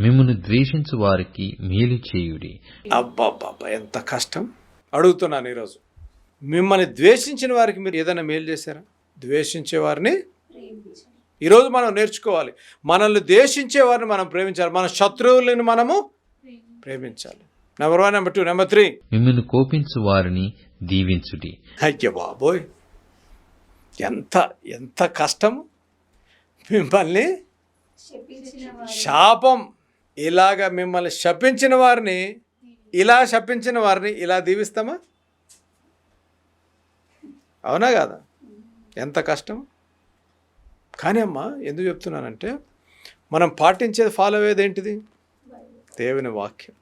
మిమ్మల్ని ద్వేషించు వారికి మేలు చేయుడి. అబ్బాబ్బాబ్బా ఎంత కష్టం? అడుగుతున్నాను ఈరోజు. మిమ్మల్ని ద్వేషించిన వారికి మీరు ఏదైనా మేలు చేశారా? ద్వేషించే వారిని? ఈరోజు మనం నేర్చుకోవాలి. మనల్ని ద్వేషించే వారిని మనం ప్రేమించాలి. మన శత్రువులను మనము ప్రేమించాలి. Number one number two number three మిమ్మల్ని కోపించు వారిని దీవించుడి. అయ్య బాబోయ్! ఎంత ఎంత కష్టం? మిమ్మల్ని శాపం ఇలాగ మిమ్మల్ని శపించిన వారిని ఇలా శపించిన వారిని ఇలా దీవిస్తామా? అవునా కాదా? ఎంత కష్టం. కానీ అమ్మా ఎందుకు చెప్తున్నానంటే మనం పాటించేది ఫాలో అయ్యేది ఏంటిది? దేవుని వాక్యం.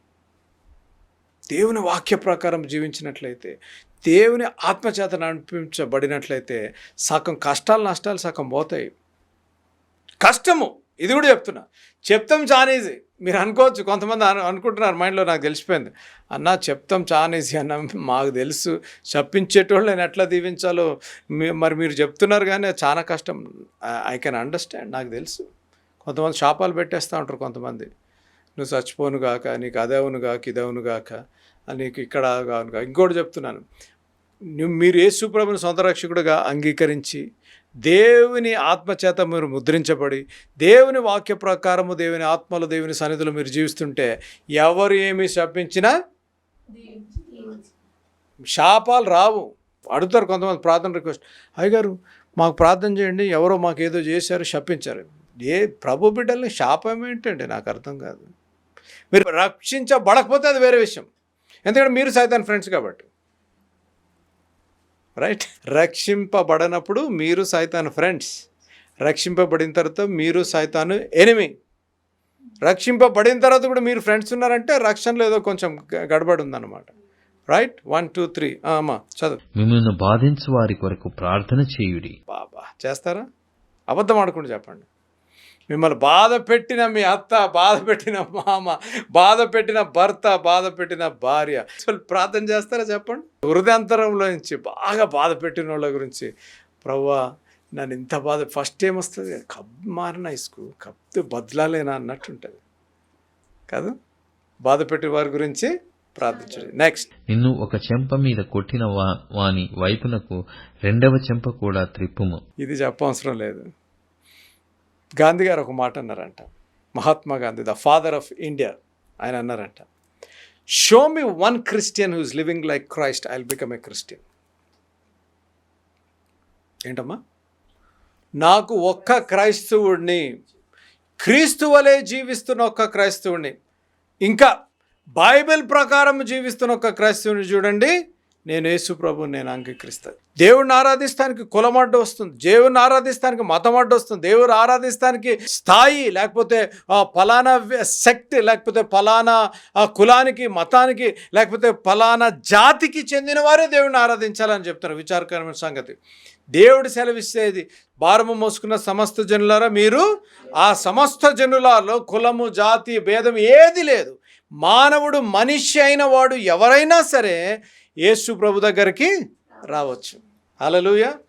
దేవుని వాక్య ప్రకారం జీవించినట్లయితే దేవుని ఆత్మచేత నడిపించబడినట్లయితే సగం కష్టాలు నష్టాలు సగం పోతాయి. కష్టము. ఇది కూడా చెప్తున్నా. చెప్తాం చాలా ఈజీ మీరు అనుకోవచ్చు కొంతమంది అనుకుంటున్నారు మైండ్లో నాకు తెలిసిపోయింది. అన్న చెప్తాం చాలా ఈజీ అన్న మాకు తెలుసు. చెప్పించేటోళ్ళు నేను ఎట్లా దీవించాలో మీ- మరి మీరు చెప్తున్నారు కానీ చాలా కష్టం. ఐ కెన్ అండర్స్టాండ్ నాకు తెలుసు. కొంతమంది శాపాలు పెట్టేస్తూ ఉంటారు కొంతమంది. నువ్వు చచ్చిపోను గాక నీకు అదేవును గాక ఇదేవును గాక నీకు ఇక్కడ కాను గాక. ఇంకోటి చెప్తున్నాను. నువ్వు మీరు యేసుప్రభుని సొంత రక్షకుడుగా అంగీకరించి దేవుని ఆత్మచేత మీరు ముద్రించబడి దేవుని వాక్య ప్రకారము దేవుని ఆత్మలో దేవుని సన్నిధిలో మీరు జీవిస్తుంటే ఎవరు ఏమి శపించినా శాపాలు రావు. అడుగుతారు కొంతమంది ప్రార్థన రిక్వెస్ట్. అయ్యగారు మాకు ప్రార్థన చేయండి ఎవరో మాకు ఏదో చేశారు శపించారు. ఏ ప్రభు బిడ్డల్ని శాపం ఏంటండి? నాకు అర్థం కాదు. మీరు రక్షించబడకపోతే అది వేరే విషయం. ఎందుకంటే మీరు సైతాన్ ఫ్రెండ్స్ కాబట్టి. రైట్? రక్షింపబడనప్పుడు మీరు సైతాన్ ఫ్రెండ్స్ రక్షింపబడిన తర్వాత మీరు సైతాను ఎనిమి రక్షింపబడిన తర్వాత కూడా మీరు ఫ్రెండ్స్ ఉన్నారంటే రక్షణలో ఏదో కొంచెం గడబడి ఉందన్నమాట రైట్? One two three. అమ్మా చదువు. మిమ్మల్ని బాధించు వారి కొరకు ప్రార్థన చేయుడి. బాబా చేస్తారా? అబద్ధం ఆడకుండా చెప్పండి. మిమ్మల్ని బాధ పెట్టిన మీ అత్త బాధ పెట్టిన మామ బాధ పెట్టిన భర్త బాధ పెట్టిన భార్య. అసలు ప్రార్థన చేస్తారా చెప్పండి? హృదయాంతరంలో నుంచి బాగా బాధ పెట్టిన వాళ్ళ గురించి. ప్రవ్వా నన్ను ఇంత బాధ ఫస్ట్ ఏమొస్తుంది కబ్ మారిన ఇసుకు కబ్దు బదలాలేనా అన్నట్టు ఉంటుంది కాదు? బాధ పెట్టిన వారి గురించి ప్రార్థించండి నెక్స్ట్ నిన్ను ఒక చెంప మీద కొట్టిన వాని వైపునకు రెండవ చెంప కూడా త్రిప్పుము. ఇది చెప్పవసరం లేదు. గాంధీ గారు ఒక మాట అన్నారంట. Mahatma Gandhi the father of India ఆయన అన్నారంట. Show me one Christian who's living like Christ I will become a Christian ఏంటమ్మా? నాకు ఒక్క క్రైస్తవుడిని క్రీస్తు వలె జీవిస్తున్న ఒక్క క్రైస్తవుడిని ఇంకా బైబిల్ ప్రకారం జీవిస్తున్న ఒక క్రైస్తవుని చూడండి నేను యేసు ప్రభు నేను అంగీకరిస్తాను దేవుడిని ఆరాధిస్తానికి కులం అడ్డు వస్తుంది. దేవుడిని ఆరాధిస్తానికి మతం అడ్డు వస్తుంది. దేవుడు ఆరాధిస్తానికి స్థాయి లేకపోతే ఫలానా శక్తి లేకపోతే ఫలానా ఆ, కులానికి మతానికి లేకపోతే ఫలానా జాతికి చెందిన వారే దేవుడిని ఆరాధించాలని చెప్తున్నారు విచారకరమైన సంగతి. దేవుడు సెలవిస్తేది భారము మోసుకున్న సమస్త జనులారా మీరు ఆ సమస్త జనులలో కులము జాతి భేదం ఏది లేదు. మానవుడు మనిషి అయిన వాడు ఎవరైనా సరే యేసు ప్రభు దగ్గరికి రావచ్చు. అలలుయ